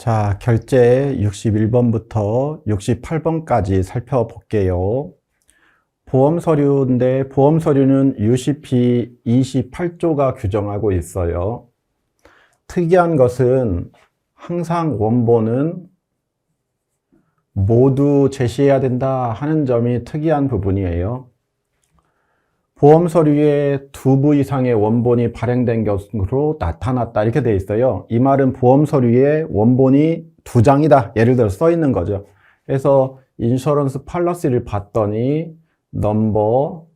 자, 결제 61번부터 68번까지 살펴볼게요. 보험 서류인데 보험 서류는 UCP 28조가 규정하고 있어요. 특이한 것은 항상 원본은 모두 제시해야 된다 하는 점이 특이한 부분이에요. 보험 서류에 두 부 이상의 원본이 발행된 것으로 나타났다 이렇게 돼 있어요. 이 말은 보험 서류에 원본이 두 장이다. 예를 들어 써 있는 거죠. 그래서 인셔런스 팔러시를 봤더니 넘버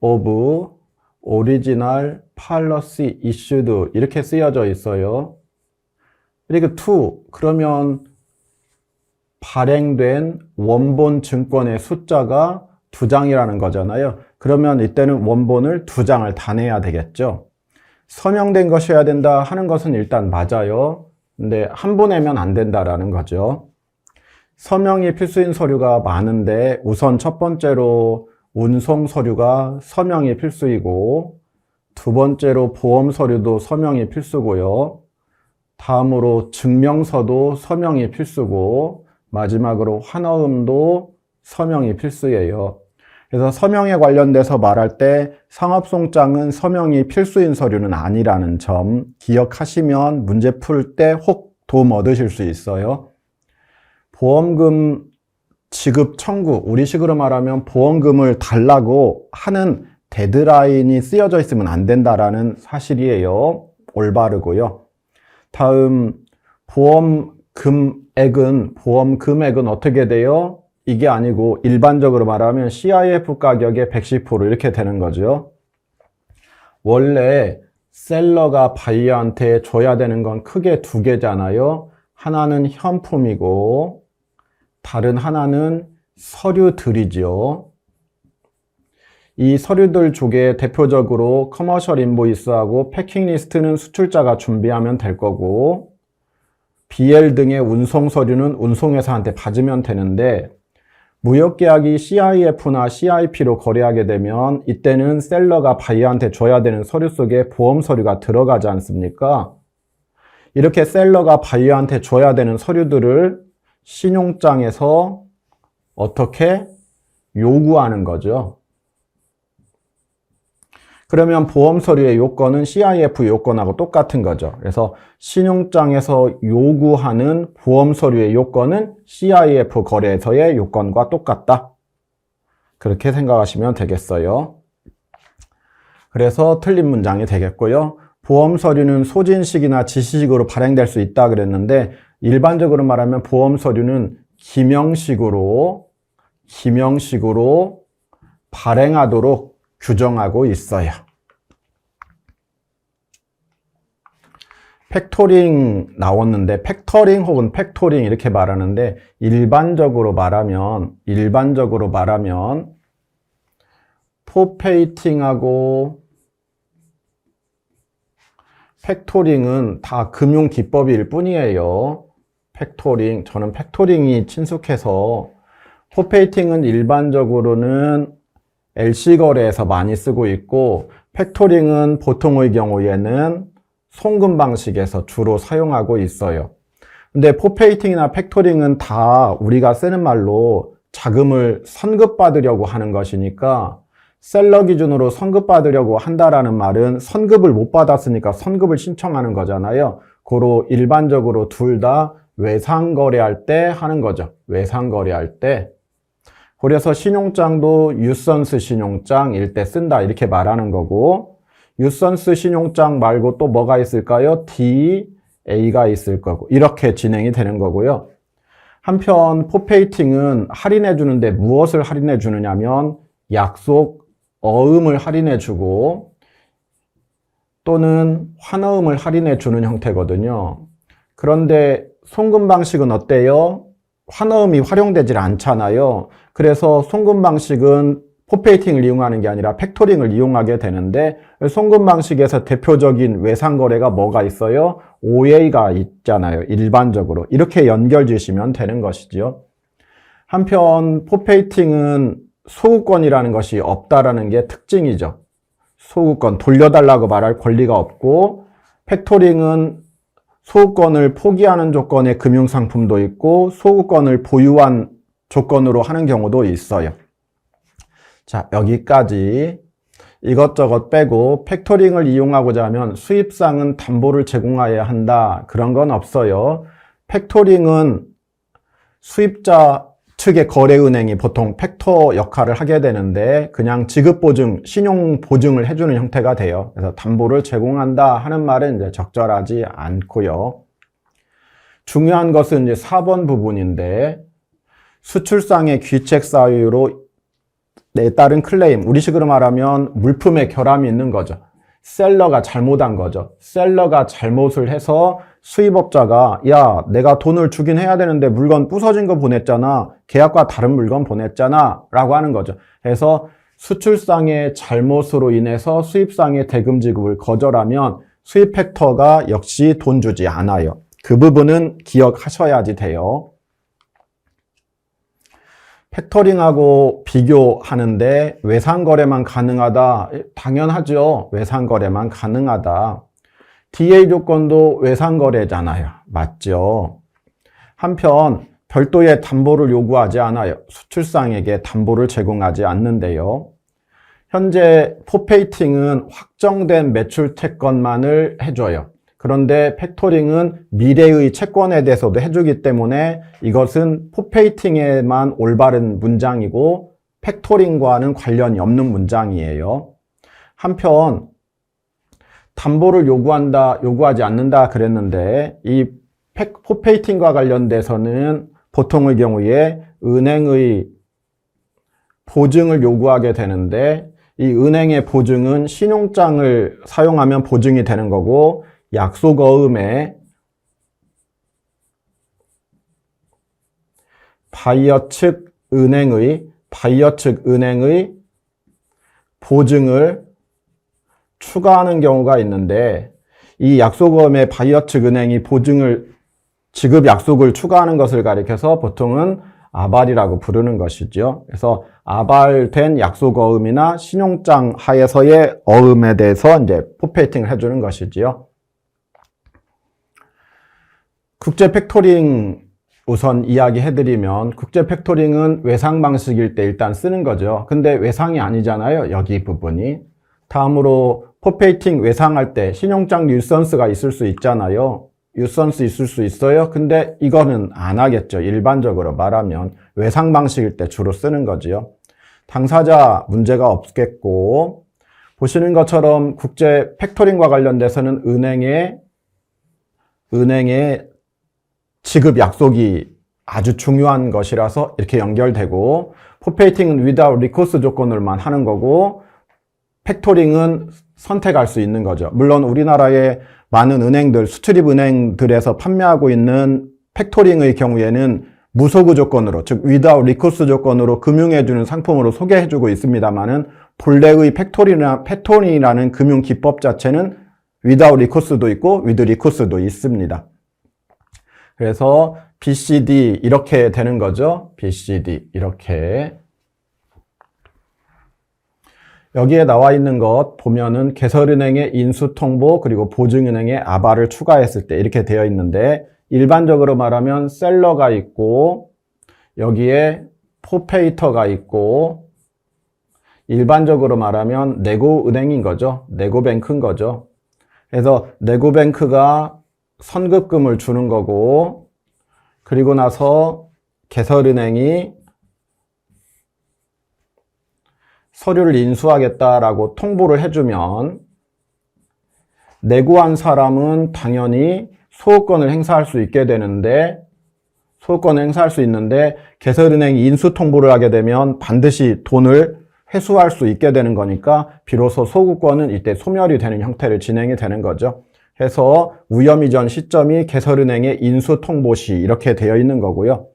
오브 오리지널 팔러시 이슈드 이렇게 쓰여져 있어요. 그리고 투 그러면 발행된 원본 증권의 숫자가 두 장이라는 거잖아요. 그러면 이때는 원본을 두 장을 다 내야 되겠죠. 서명된 것이어야 된다 하는 것은 일단 맞아요. 근데 한 번 내면 안 된다라는 거죠. 서명이 필수인 서류가 많은데 우선 첫 번째로 운송 서류가 서명이 필수이고 두 번째로 보험 서류도 서명이 필수고요. 다음으로 증명서도 서명이 필수고 마지막으로 환어음도 서명이 필수예요. 그래서 서명에 관련돼서 말할 때 상업송장은 서명이 필수인 서류는 아니라는 점 기억하시면 문제 풀 때 혹 도움 얻으실 수 있어요. 보험금 지급 청구, 우리식으로 말하면 보험금을 달라고 하는 데드라인이 쓰여져 있으면 안 된다라는 사실이에요. 올바르고요. 다음 보험 금액은 보험 금액은 어떻게 돼요? 이게 아니고 일반적으로 말하면 CIF 가격의 110% 이렇게 되는 거죠. 원래 셀러가 바이어한테 줘야 되는 건 크게 두 개잖아요. 하나는 현품이고 다른 하나는 서류들이죠. 이 서류들 쪽에 대표적으로 커머셜 인보이스하고 패킹 리스트는 수출자가 준비하면 될 거고 BL 등의 운송 서류는 운송회사한테 받으면 되는데 무역계약이 CIF나 CIP로 거래하게 되면 이때는 셀러가 바이어한테 줘야 되는 서류 속에 보험 서류가 들어가지 않습니까? 이렇게 셀러가 바이어한테 줘야 되는 서류들을 신용장에서 어떻게 요구하는 거죠. 그러면 보험 서류의 요건은 CIF 요건하고 똑같은 거죠. 그래서 신용장에서 요구하는 보험 서류의 요건은 CIF 거래소의 요건과 똑같다. 그렇게 생각하시면 되겠어요. 그래서 틀린 문장이 되겠고요. 보험 서류는 소진식이나 지시식으로 발행될 수 있다 그랬는데 일반적으로 말하면 보험 서류는 기명식으로 기명식으로 발행하도록 규정하고 있어요. 팩토링 나왔는데 팩터링 혹은 팩토링 이렇게 말하는데 일반적으로 말하면 일반적으로 말하면 포페이팅하고 팩토링은 다 금융 기법일 뿐이에요. 팩토링 저는 팩토링이 친숙해서 포페이팅은 일반적으로는 LC 거래에서 많이 쓰고 있고 팩토링은 보통의 경우에는 송금 방식에서 주로 사용하고 있어요. 근데 포페이팅이나 팩토링은 다 우리가 쓰는 말로 자금을 선급받으려고 하는 것이니까 셀러 기준으로 선급받으려고 한다라는 말은 선급을 못 받았으니까 선급을 신청하는 거잖아요. 고로 일반적으로 둘 다 외상 거래할 때 하는 거죠. 외상 거래할 때. 그래서 신용장도 유선스 신용장일 때 쓴다 이렇게 말하는 거고 유선스 신용장 말고 또 뭐가 있을까요? DA가 있을 거고 이렇게 진행이 되는 거고요. 한편 포페이팅은 할인해 주는데 무엇을 할인해 주느냐면 약속 어음을 할인해 주고 또는 환어음을 할인해 주는 형태거든요. 그런데 송금 방식은 어때요? 환어음이 활용되질 않잖아요. 그래서 송금 방식은 포페이팅을 이용하는 게 아니라 팩토링을 이용하게 되는데 송금 방식에서 대표적인 외상 거래가 뭐가 있어요? OA가 있잖아요. 일반적으로 이렇게 연결 지시면 되는 것이지요. 한편 포페이팅은 소구권이라는 것이 없다라는 게 특징이죠. 소구권 돌려달라고 말할 권리가 없고 팩토링은 소유권을 포기하는 조건의 금융상품도 있고 소유권을 보유한 조건으로 하는 경우도 있어요. 자, 여기까지 이것저것 빼고 팩토링을 이용하고자 하면 수입상은 담보를 제공해야 한다. 그런 건 없어요. 팩토링은 수입자 측의 거래은행이 보통 팩터 역할을 하게 되는데 그냥 지급보증, 신용보증을 해주는 형태가 돼요. 그래서 담보를 제공한다 하는 말은 이제 적절하지 않고요. 중요한 것은 이제 4번 부분인데 수출상의 귀책 사유로 내 따른 클레임, 우리식으로 말하면 물품에 결함이 있는 거죠. 셀러가 잘못한 거죠. 셀러가 잘못을 해서 수입업자가 야 내가 돈을 주긴 해야 되는데 물건 부서진 거 보냈잖아. 계약과 다른 물건 보냈잖아. 라고 하는 거죠. 그래서 수출상의 잘못으로 인해서 수입상의 대금 지급을 거절하면 수입 팩터가 역시 돈 주지 않아요. 그 부분은 기억하셔야지 돼요. 팩터링하고 비교하는데 외상거래만 가능하다? 당연하죠. 외상거래만 가능하다. DA 조건도 외상거래잖아요. 맞죠? 한편 별도의 담보를 요구하지 않아요. 수출상에게 담보를 제공하지 않는데요. 현재 포페이팅은 확정된 매출 채권만을 해줘요. 그런데 팩토링은 미래의 채권에 대해서도 해주기 때문에 이것은 포페이팅에만 올바른 문장이고 팩토링과는 관련이 없는 문장이에요. 한편 담보를 요구한다, 요구하지 않는다 그랬는데 이 포페이팅과 관련돼서는 보통의 경우에 은행의 보증을 요구하게 되는데 이 은행의 보증은 신용장을 사용하면 보증이 되는 거고 약속어음에 바이어 측 은행의 바이어 측 은행의 보증을 추가하는 경우가 있는데 이 약속어음에 바이어 측 은행이 보증을 지급 약속을 추가하는 것을 가리켜서 보통은 아발이라고 부르는 것이죠. 그래서 아발된 약속 어음이나 신용장 하에서의 어음에 대해서 이제 포페이팅을 해주는 것이지요. 국제 팩토링 우선 이야기해드리면 국제 팩토링은 외상 방식일 때 일단 쓰는 거죠. 근데 외상이 아니잖아요. 여기 부분이. 다음으로 포페이팅 외상할 때 신용장 유선스가 있을 수 있잖아요. 유선스 있을 수 있어요. 근데 이거는 안 하겠죠. 일반적으로 말하면 외상 방식일 때 주로 쓰는 거지요. 당사자 문제가 없겠고 보시는 것처럼 국제 팩토링과 관련돼서는 은행의 은행의 지급 약속이 아주 중요한 것이라서 이렇게 연결되고 포페이팅은 without recourse 조건으로만 하는 거고 팩토링은 선택할 수 있는 거죠. 물론 우리나라의 많은 은행들, 수출입 은행들에서 판매하고 있는 팩토링의 경우에는 무소구 조건으로, 즉 without recourse 조건으로 금융해주는 상품으로 소개해주고 있습니다만은 본래의 팩토리나 팩토링이라는 금융 기법 자체는 without recours도 있고 with recourse도 있습니다. 그래서 BCD 이렇게 되는 거죠. BCD 이렇게 여기에 나와 있는 것 보면은 개설은행의 인수통보 그리고 보증은행의 아바를 추가했을 때 이렇게 되어 있는데 일반적으로 말하면 셀러가 있고 여기에 포페이터가 있고 일반적으로 말하면 네고은행인 거죠. 네고뱅크인 거죠. 그래서 네고뱅크가 선급금을 주는 거고 그리고 나서 개설은행이 서류를 인수하겠다라고 통보를 해주면 내고한 사람은 당연히 소유권을 행사할 수 있게 되는데 소유권을 행사할 수 있는데 개설은행이 인수 통보를 하게 되면 반드시 돈을 회수할 수 있게 되는 거니까 비로소 소유권은 이때 소멸이 되는 형태를 진행이 되는 거죠. 해서 위험 이전 시점이 개설은행의 인수 통보 시 이렇게 되어 있는 거고요.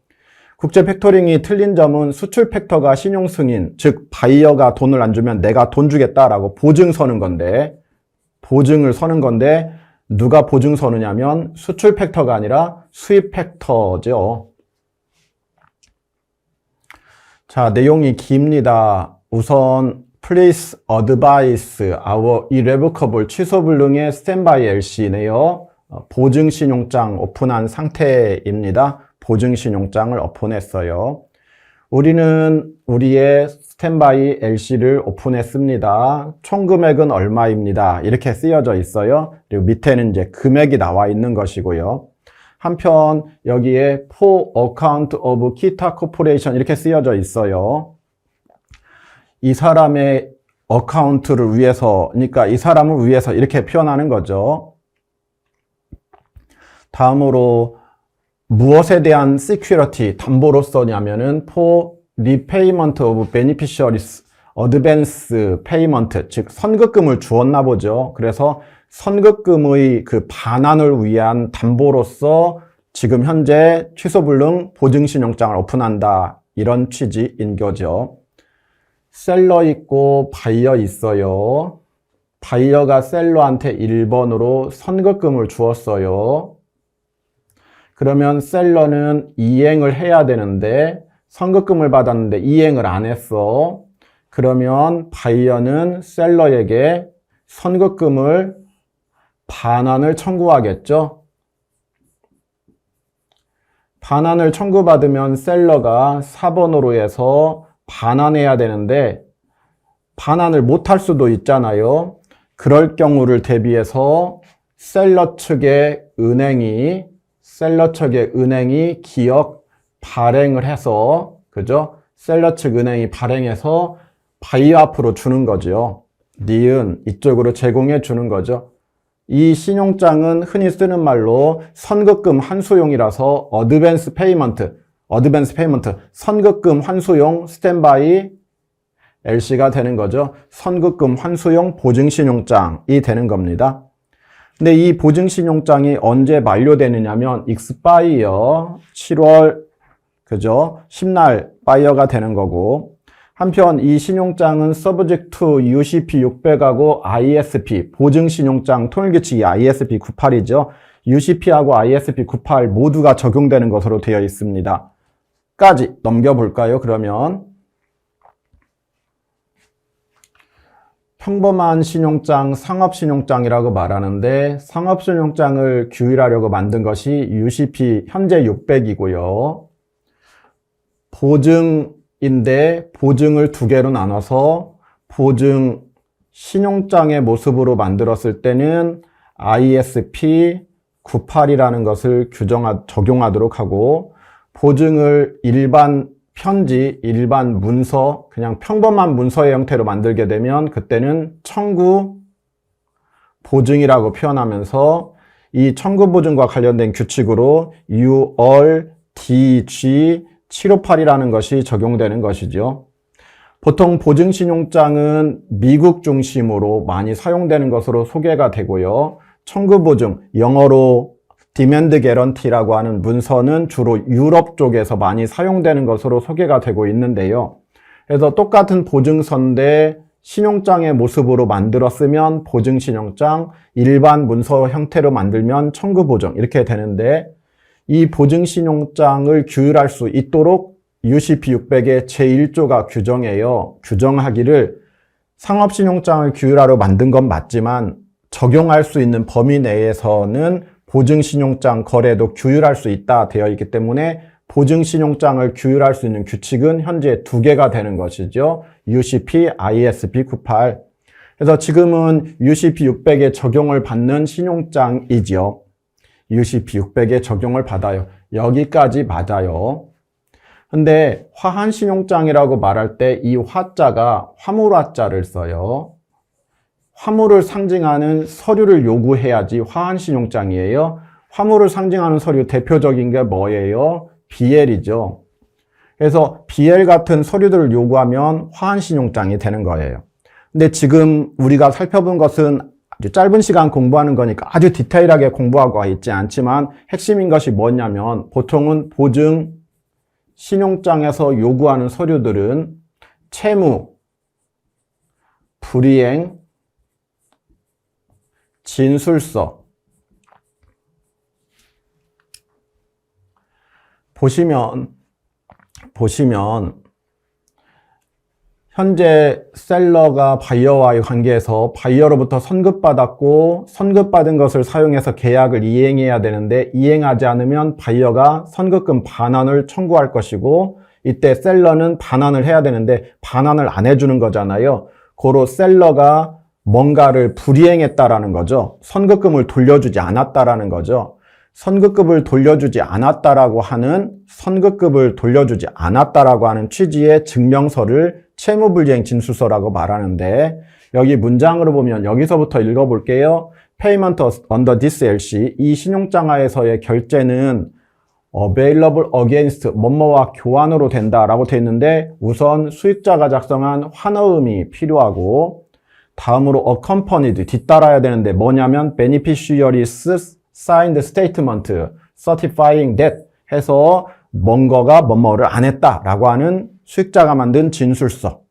국제 팩토링이 틀린 점은 수출 팩터가 신용 승인, 즉 바이어가 돈을 안 주면 내가 돈 주겠다라고 보증 서는 건데 보증을 서는 건데 누가 보증 서느냐면 수출 팩터가 아니라 수입 팩터죠. 자, 내용이 깁니다. 우선 please advise our irrevocable 취소 불능의 standby LC네요. 어, 보증 신용장 오픈한 상태입니다. 보증신용장을 오픈했어요. 우리는 우리의 스탠바이 LC를 오픈했습니다. 총 금액은 얼마입니다. 이렇게 쓰여져 있어요. 그리고 밑에는 이제 금액이 나와 있는 것이고요. 한편 여기에 for account of Kita Corporation 이렇게 쓰여져 있어요. 이 사람의 어카운트를 위해서, 그러니까 이 사람을 위해서 이렇게 표현하는 거죠. 다음으로 무엇에 대한 security, 담보로서냐면은 for repayment of beneficiaries advance payment, 즉 선급금을 주었나 보죠. 그래서 선급금의 그 반환을 위한 담보로서 지금 현재 취소불능 보증신용장을 오픈한다. 이런 취지인 거죠. 셀러 있고 바이어 있어요. 바이어가 셀러한테 1번으로 선급금을 주었어요. 그러면 셀러는 이행을 해야 되는데 선급금을 받았는데 이행을 안 했어. 그러면 바이어는 셀러에게 선급금을 반환을 청구하겠죠. 반환을 청구받으면 셀러가 4번으로 해서 반환해야 되는데 반환을 못할 수도 있잖아요. 그럴 경우를 대비해서 셀러 측의 은행이 셀러 측의 은행이 기업 발행을 해서 그죠? 셀러 측 은행이 발행해서 바이어 앞으로 주는 거죠. 니은 이쪽으로 제공해 주는 거죠. 이 신용장은 흔히 쓰는 말로 선급금 환수용이라서 어드밴스 페이먼트, 어드밴스 페이먼트, 선급금 환수용 스탠바이 LC가 되는 거죠. 선급금 환수용 보증신용장이 되는 겁니다. 근데 이 보증신용장이 언제 만료되느냐면 익스파이어 7월 그죠? 10날 바이어가 되는 거고 한편 이 신용장은 서브젝트 UCP 600하고 ISP 보증신용장 통일규칙이 ISP 98이죠. UCP하고 ISP 98 모두가 적용되는 것으로 되어 있습니다. 까지 넘겨볼까요? 그러면 평범한 신용장, 상업신용장이라고 말하는데 상업신용장을 규율하려고 만든 것이 UCP 현재 600이고요. 보증인데 보증을 두 개로 나눠서 보증 신용장의 모습으로 만들었을 때는 ISP 98이라는 것을 규정하, 적용하도록 하고 보증을 일반 편지, 일반 문서, 그냥 평범한 문서의 형태로 만들게 되면 그때는 청구 보증이라고 표현하면서 이 청구 보증과 관련된 규칙으로 UR, DG 758이라는 것이 적용되는 것이죠. 보통 보증신용장은 미국 중심으로 많이 사용되는 것으로 소개가 되고요. 청구보증, 영어로 디맨드 개런티라고 하는 문서는 주로 유럽 쪽에서 많이 사용되는 것으로 소개가 되고 있는데요. 그래서 똑같은 보증서인데 신용장의 모습으로 만들었으면 보증신용장, 일반 문서 형태로 만들면 청구보증 이렇게 되는데 이 보증신용장을 규율할 수 있도록 UCP 600의 제1조가 규정해요. 규정하기를 상업신용장을 규율하러 만든 건 맞지만 적용할 수 있는 범위 내에서는 보증신용장 거래도 규율할 수 있다 되어 있기 때문에 보증신용장을 규율할 수 있는 규칙은 현재 두 개가 되는 것이죠. UCP, ISP 98. 그래서 지금은 UCP 600에 적용을 받는 신용장이지요. UCP 600에 적용을 받아요. 여기까지 맞아요. 근데 화한신용장이라고 말할 때 이 화자가 화물화자를 써요. 화물을 상징하는 서류를 요구해야지 화한 신용장이에요. 화물을 상징하는 서류 대표적인 게 뭐예요? BL이죠. 그래서 BL 같은 서류들을 요구하면 화한 신용장이 되는 거예요. 근데 지금 우리가 살펴본 것은 아주 짧은 시간 공부하는 거니까 아주 디테일하게 공부하고 있지 않지만 핵심인 것이 뭐냐면 보통은 보증 신용장에서 요구하는 서류들은 채무, 불이행, 진술서 보시면 보시면 현재 셀러가 바이어와의 관계에서 바이어로부터 선급받았고 선급받은 것을 사용해서 계약을 이행해야 되는데 이행하지 않으면 바이어가 선급금 반환을 청구할 것이고 이때 셀러는 반환을 해야 되는데 반환을 안 해주는 거잖아요. 고로 셀러가 뭔가를 불이행했다라는 거죠. 선급금을 돌려주지 않았다라는 거죠. 선급금을 돌려주지 않았다라고 하는 선급금을 돌려주지 않았다라고 하는 취지의 증명서를 채무불이행 진술서라고 말하는데 여기 문장으로 보면 여기서부터 읽어볼게요. Payment under this LC 이 신용장하에서의 결제는 available against 뭐뭐와 교환으로 된다라고 되어 있는데 우선 수익자가 작성한 환어음이 필요하고 다음으로 accompanied 뒤따라야 되는데 뭐냐면 beneficiaries signed statement certifying that 해서 뭔거가 뭐뭐를 안 했다라고 하는 수익자가 만든 진술서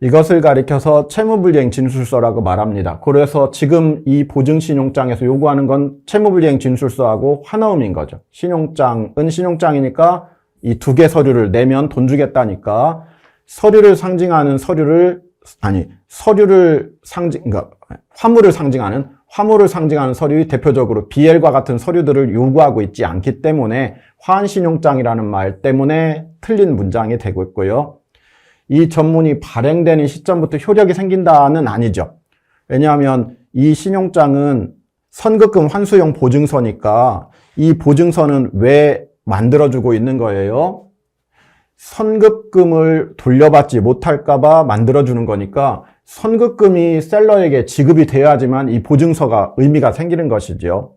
이것을 가리켜서 채무불이행 진술서라고 말합니다. 그래서 지금 이 보증신용장에서 요구하는 건 채무불이행 진술서하고 하나음인 거죠. 신용장은 신용장이니까 이 두 개 서류를 내면 돈 주겠다니까 서류를 상징하는 서류를 아니 서류를 상징 그러니까 화물을 상징하는 화물을 상징하는 서류의 대표적으로 BL과 같은 서류들을 요구하고 있지 않기 때문에 화한신용장이라는 말 때문에 틀린 문장이 되고 있고요. 이 전문이 발행되는 시점부터 효력이 생긴다는 아니죠. 왜냐하면 이 신용장은 선급금 환수용 보증서니까 이 보증서는 왜 만들어주고 있는 거예요? 선급금을 돌려받지 못할까봐 만들어주는 거니까 선급금이 셀러에게 지급이 돼야지만 이 보증서가 의미가 생기는 것이죠.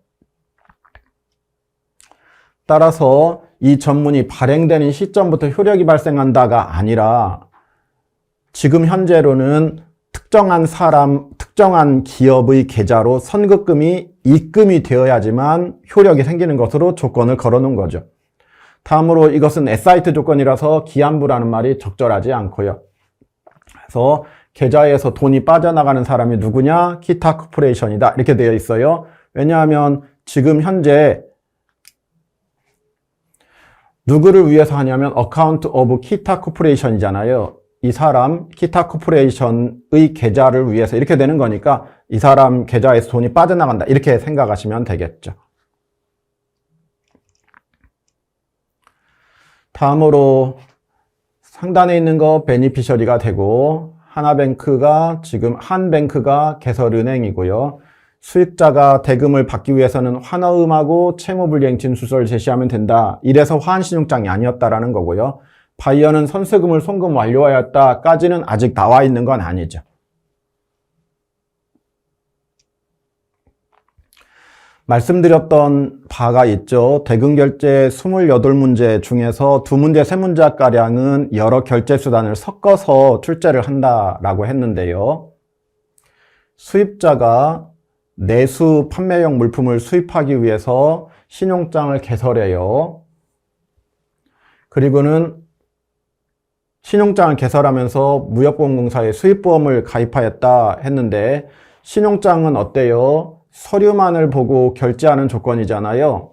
따라서 이 전문이 발행되는 시점부터 효력이 발생한다가 아니라 지금 현재로는 특정한 사람, 특정한 기업의 계좌로 선급금이 입금이 되어야지만 효력이 생기는 것으로 조건을 걸어 놓은 거죠. 다음으로 이것은 에사이트 조건이라서 기한부라는 말이 적절하지 않고요. 그래서 계좌에서 돈이 빠져나가는 사람이 누구냐? 키타 코퍼레이션이다. 이렇게 되어 있어요. 왜냐하면 지금 현재 누구를 위해서 하냐면 어카운트 오브 키타 코퍼레이션이잖아요. 이 사람 키타 코퍼레이션의 계좌를 위해서 이렇게 되는 거니까 이 사람 계좌에서 돈이 빠져나간다. 이렇게 생각하시면 되겠죠. 다음으로 상단에 있는 거 베니피셔리가 되고 하나뱅크가 지금 한뱅크가 개설은행이고요. 수익자가 대금을 받기 위해서는 환어음하고 채무불이행 진술서를 제시하면 된다. 이래서 화한신용장이 아니었다라는 거고요. 바이어는 선세금을 송금 완료하였다까지는 아직 나와 있는 건 아니죠. 말씀드렸던 바가 있죠. 대금 결제 28문제 중에서 두 문제, 세 문제가량은 여러 결제 수단을 섞어서 출제를 한다라고 했는데요. 수입자가 내수 판매용 물품을 수입하기 위해서 신용장을 개설해요. 그리고는 신용장을 개설하면서 무역보험공사에 수입보험을 가입하였다 했는데 신용장은 어때요? 서류만을 보고 결제하는 조건이잖아요.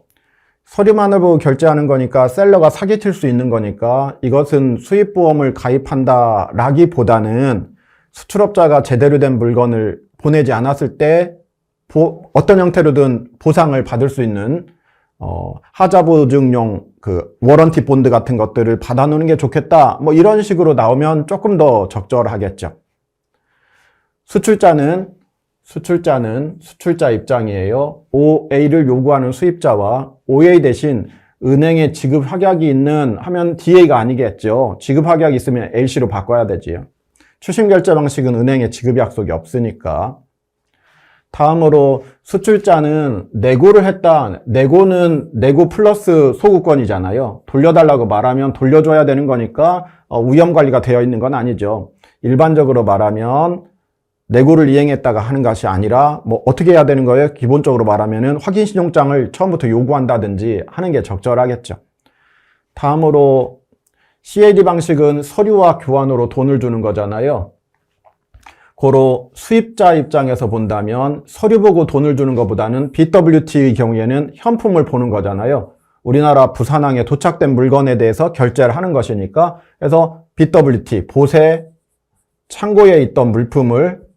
서류만을 보고 결제하는 거니까 셀러가 사기칠 수 있는 거니까 이것은 수입보험을 가입한다 라기보다는 수출업자가 제대로 된 물건을 보내지 않았을 때 보, 어떤 형태로든 보상을 받을 수 있는 어, 하자보증용 그 워런티 본드 같은 것들을 받아놓는 게 좋겠다. 뭐 이런 식으로 나오면 조금 더 적절하겠죠. 수출자는 수출자는 수출자 입장이에요. OA를 요구하는 수입자와 OA 대신 은행에 지급 확약이 있는 하면 DA가 아니겠죠. 지급 확약이 있으면 LC로 바꿔야 되지요. 추심 결제 방식은 은행에 지급 약속이 없으니까. 다음으로 수출자는 내고를 했다. 내고는 내고 플러스 소구권이잖아요. 돌려달라고 말하면 돌려줘야 되는 거니까 어, 위험 관리가 되어 있는 건 아니죠. 일반적으로 말하면 내고를 이행했다가 하는 것이 아니라 뭐 어떻게 해야 되는 거예요? 기본적으로 말하면은 확인 신용장을 처음부터 요구한다든지 하는 게 적절하겠죠. 다음으로 CAD 방식은 서류와 교환으로 돈을 주는 거잖아요. 고로 수입자 입장에서 본다면 서류 보고 돈을 주는 것보다는 BWT의 경우에는 현품을 보는 거잖아요. 우리나라 부산항에 도착된 물건에 대해서 결제를 하는 것이니까 그래서 BWT, 보세 창고에 있던 물품을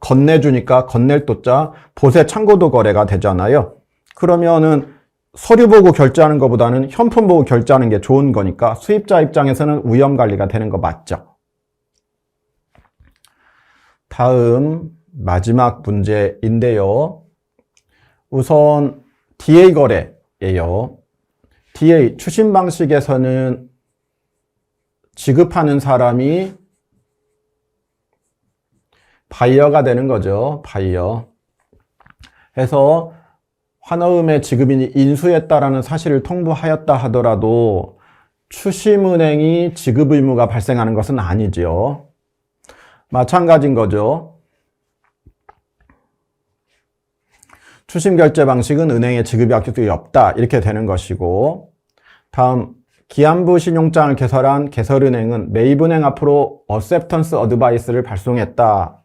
건네주니까 건넬 또자 보세 창고도 거래가 되잖아요. 그러면은 서류 보고 결제하는 것보다는 현품 보고 결제하는 게 좋은 거니까 수입자 입장에서는 위험 관리가 되는 거 맞죠? 다음 마지막 문제인데요. 우선 DA 거래예요. DA 추심 방식에서는 지급하는 사람이 바이어가 되는 거죠. 바이어. 해서 환어음의 지급인이 인수했다라는 사실을 통보하였다 하더라도 추심은행이 지급 의무가 발생하는 것은 아니지요. 마찬가지인 거죠. 추심 결제 방식은 은행에 지급이 약속이 없다 이렇게 되는 것이고 다음 기한부 신용장을 개설한 개설은행은 매입은행 앞으로 어셉턴스 어드바이스를 발송했다.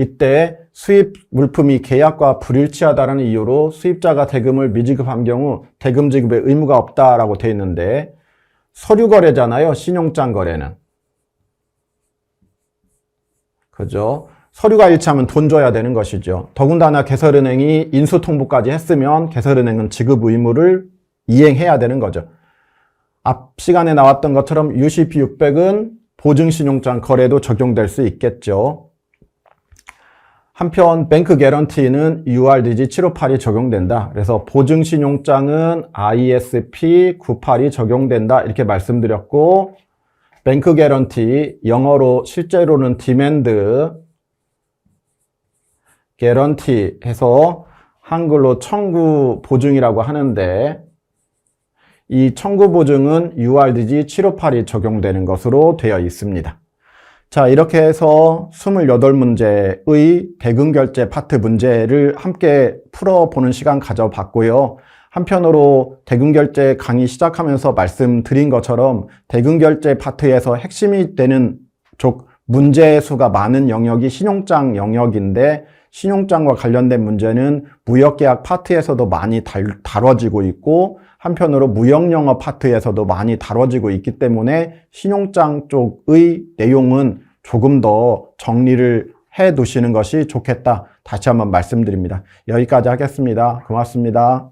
이때 수입 물품이 계약과 불일치하다는 이유로 수입자가 대금을 미지급한 경우 대금 지급에 의무가 없다라고 되어 있는데 서류 거래잖아요. 신용장 거래는. 그죠? 서류가 일치하면 돈 줘야 되는 것이죠. 더군다나 개설은행이 인수통보까지 했으면 개설은행은 지급 의무를 이행해야 되는 거죠. 앞 시간에 나왔던 것처럼 UCP 600은 보증신용장 거래도 적용될 수 있겠죠. 한편 뱅크 개런티는 URDG 758이 적용된다. 그래서 보증신용장은 ISP 98이 적용된다. 이렇게 말씀드렸고 뱅크 개런티 영어로 실제로는 디맨드 개런티 해서 한글로 청구 보증이라고 하는데 이 청구 보증은 URDG 758이 적용되는 것으로 되어 있습니다. 자, 이렇게 해서 28문제의 대금 결제 파트 문제를 함께 풀어보는 시간 가져봤고요. 한편으로 대금 결제 강의 시작하면서 말씀드린 것처럼 대금 결제 파트에서 핵심이 되는 쪽 문제 수가 많은 영역이 신용장 영역인데 신용장과 관련된 문제는 무역계약 파트에서도 많이 다뤄지고 있고 한편으로 무역영어 파트에서도 많이 다뤄지고 있기 때문에 신용장 쪽의 내용은 조금 더 정리를 해 두시는 것이 좋겠다. 다시 한번 말씀드립니다. 여기까지 하겠습니다. 고맙습니다.